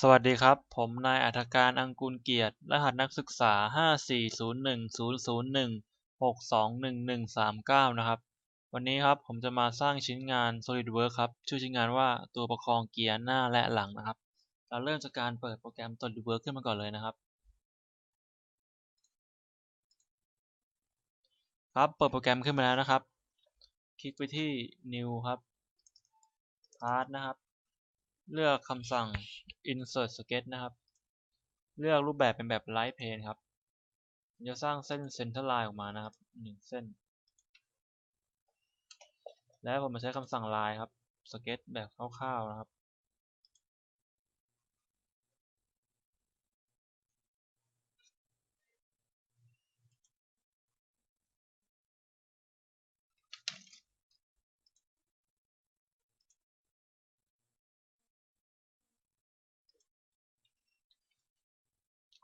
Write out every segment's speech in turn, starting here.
สวัสดีครับ ผมนายอัธการอังกูลเกียรติ รหัสนักศึกษา 54010016211139 นะครับ วันนี้ครับผมจะมาสร้างชิ้นงาน SolidWorks ครับ ชื่อชิ้นงานว่าตัวประคองเกียร์หน้าและหลังนะครับ เราเริ่มจากการเปิดโปรแกรม SolidWorks ขึ้นมาก่อนเลยนะครับ ครับ เปิดโปรแกรมขึ้นมาแล้วนะครับ คลิกไปที่ New ครับ Part นะครับ เลือกคำสั่ง insert sketch นะครับ เลือกรูปแบบเป็นแบบ light plane ครับจะสร้างเส้น center line ออกมานะครับหนึ่งเส้น แล้วผมมาใช้คำสั่ง line ครับ sketch แบบคร่าวๆนะครับ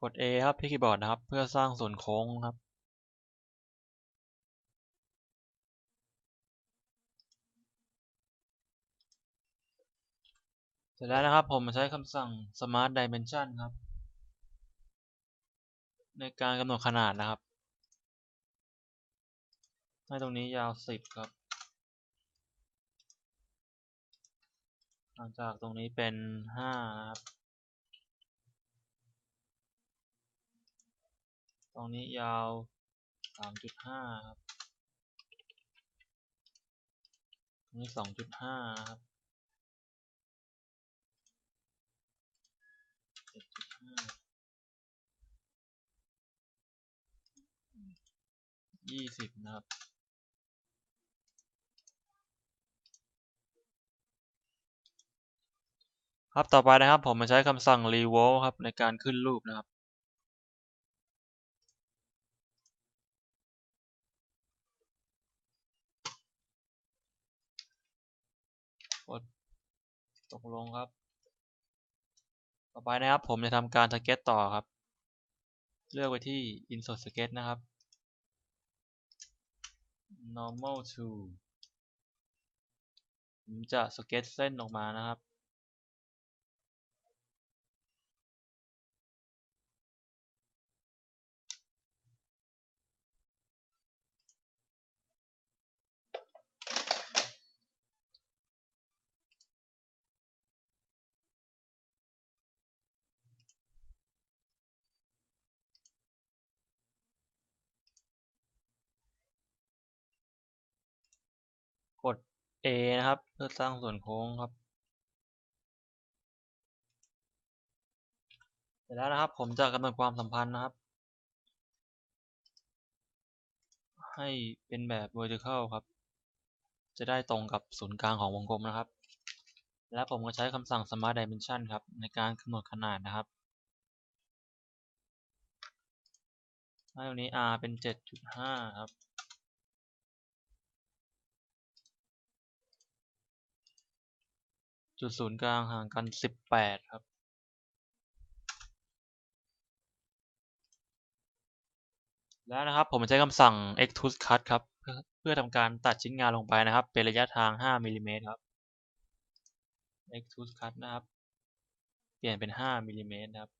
กด A ครับที่คีย์บอร์ดนะครับ เพื่อสร้างส่วนโค้งครับ เสร็จแล้วนะครับผมใช้คำสั่ง smart dimension ครับ ในการกำหนดขนาดนะครับ ให้ตรงนี้ยาว 10 ครับ หลังจากตรงนี้เป็น 5 นะครับ ตรงนี้ยาว 3.5 ครับตรงนี้ 2.5 ครับ7.5 20นะครับครับต่อไปนะครับผมมาใช้คำสั่ง revolve ครับในการขึ้นรูปนะครับ ก ดตกลงครับ ต่อไปนะครับผมจะทำการสเก็ตต่อครับ เลือกไปที่ insert sketch นะครับ normal to ผมจะสเก็ตเส้นออกมานะครับ กด A นะครับ เพื่อสร้างส่วนโค้งครับ เสร็จแล้วนะครับ ผมจะกำหนดความสัมพันธ์นะครับ ให้เป็นแบบ vertical ครับ จะได้ตรงกับศูนย์กลางของวงกลมนะครับ และผมก็ใช้คำสั่ง smart dimension ครับ ในการกำหนดขนาดนะครับให้ตรงนี้ r เป็น 7.5 ครับ จุดศูนย์กลางห่างกัน18ครับแล้วนะครับผมใช้คำสั่ง extrude cut ครับ เพื่อทำการตัดชิ้นงานลงไปนะครับ เป็นระยะทาง 5มิลลิเมตรครับ extrude cut นะครับ เปลี่ยนเป็น 5มิลลิเมตรครับ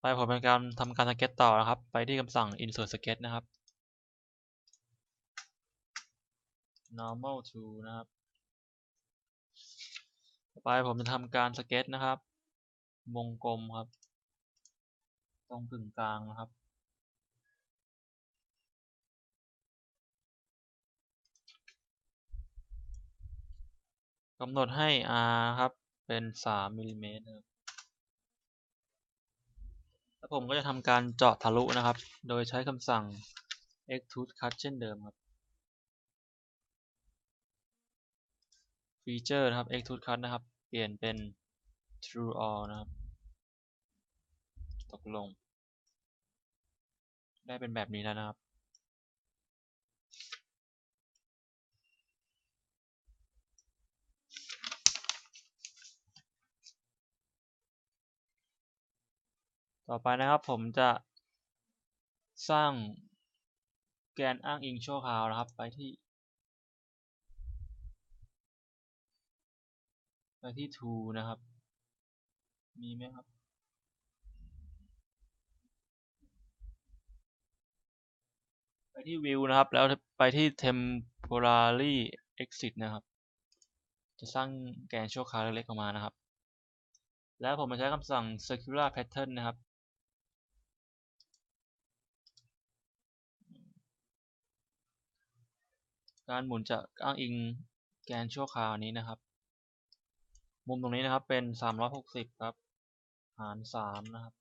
ไปผมเป็นการทำการสเก็ตต่อนะครับ ไปที่คำสั่ง insert sketch นะครับ normal to นะครับ ต่อไปผมจะทำการสเก็ตนะครับ วงกลมครับ ตรงกึ่งกลางนะครับ กำหนดให้ r ครับ เป็น 3มิลลิเมตรครับแล้วผมก็จะทำการเจาะทะลุนะครับ โดยใช้คำสั่ง extrude cut เช่นเดิมครับ ฟีเจอร์นะครับ extrude cut นะครับ เปลี่ยนเป็น true all นะครับ ตกลง ได้เป็นแบบนี้แล้วนะครับ ต่อไปนะครับผมจะสร้างแกนอ้างอิงชั่วคราวนะครับ ไปที่ ไปที่ tool นะครับ มีไหมครับ ไปที่ view นะครับ แล้วไปที่ temporary exit นะครับ จะสร้างแกนชั่วคราวเล็กๆออกมานะครับ แล้วผมมาใช้คำสั่ง circular pattern นะครับการหมุนจะอ้างอิงแกนชั่วคราวนี้นะครับ มุมตรงนี้นะครับเป็น360ครับ หาร3นะครับ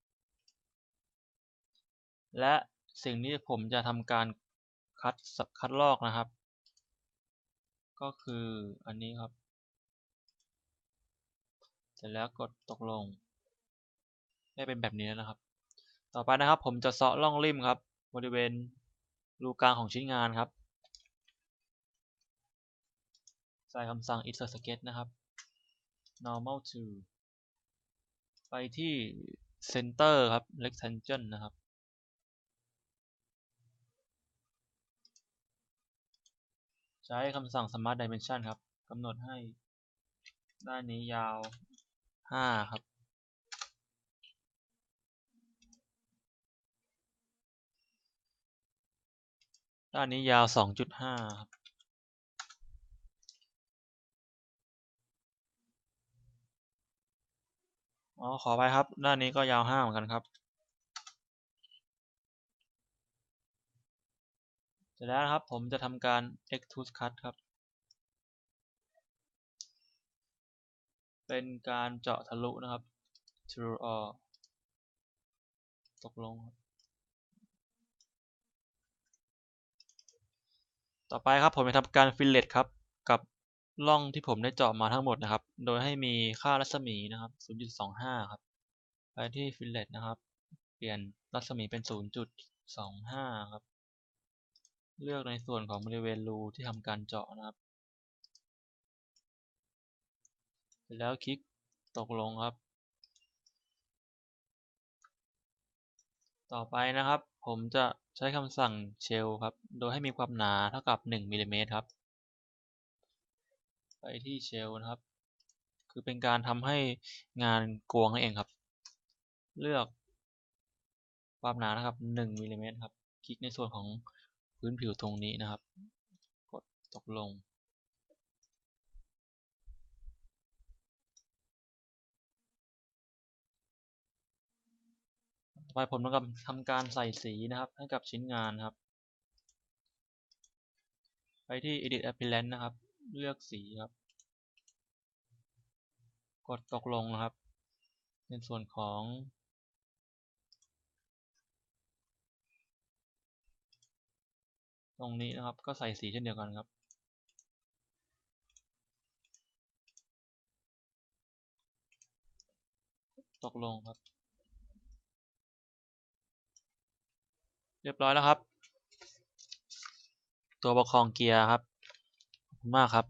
และสิ่งที่ผมจะทำการคัดคัดลอกนะครับ ก็คืออันนี้ครับ เสร็จแล้วกดตกลง ได้เป็นแบบนี้แล้วนะครับ ต่อไปนะครับผมจะเซาะล่องริมครับ บริเวณรูกลางของชิ้นงานครับ ใส่คำสั่ง insert sketch นะครับ normal to ไปที่ center ครับ rectangle นะครับ ใช้คำสั่ง smart dimension ครับกำหนดให้ด้านนี้ยาว 5 ครับ ด้านนี้ยาว 2.5 ครับ อ๋อขอไปครับ ด้านนี้ก็ยาว5เหมือนกันครับเสร็จแล้วครับ ผมจะทำการ extrude cut ครับ เป็นการเจาะทะลุนะครับ through all ตกลงครับต่อไปครับผมจะทำการ fillet ครับ ร่องที่ผมได้เจาะมาทั้งหมดนะครับ โดยให้มีค่ารัศมีนะครับ 0.25 ครับ ไปที่ fillet นะครับ เปลี่ยนรัศมีเป็น 0.25 ครับ เลือกในส่วนของบริเวณรูที่ทำการเจาะนะครับเสร็จแล้วคลิกตกลงครับ ต่อไปนะครับ ผมจะใช้คำสั่ง shell ครับ โดยให้มีความหนาเท่ากับ 1มิลลิเมตรครับ ไปที่ shell นะครับ คือเป็นการทำให้งานกวงนั่นเองครับ เลือกความหนานะครับ1มิลลิเมตรครับ คลิกในส่วนของพื้นผิวตรงนี้นะครับ กดตกลง ต่อไปผมต้องทำการใส่สีนะครับ ให้กับชิ้นงานครับ ไปที่ edit appearance นะครับ เลือกสีครับ กดตกลงนะครับในส่วนของตรงนี้นะครับก็ใส่สีเช่นเดียวกันครับ ตกลงครับ เรียบร้อยแล้วครับ ตัวประคองเกียร์ครับ มากครับ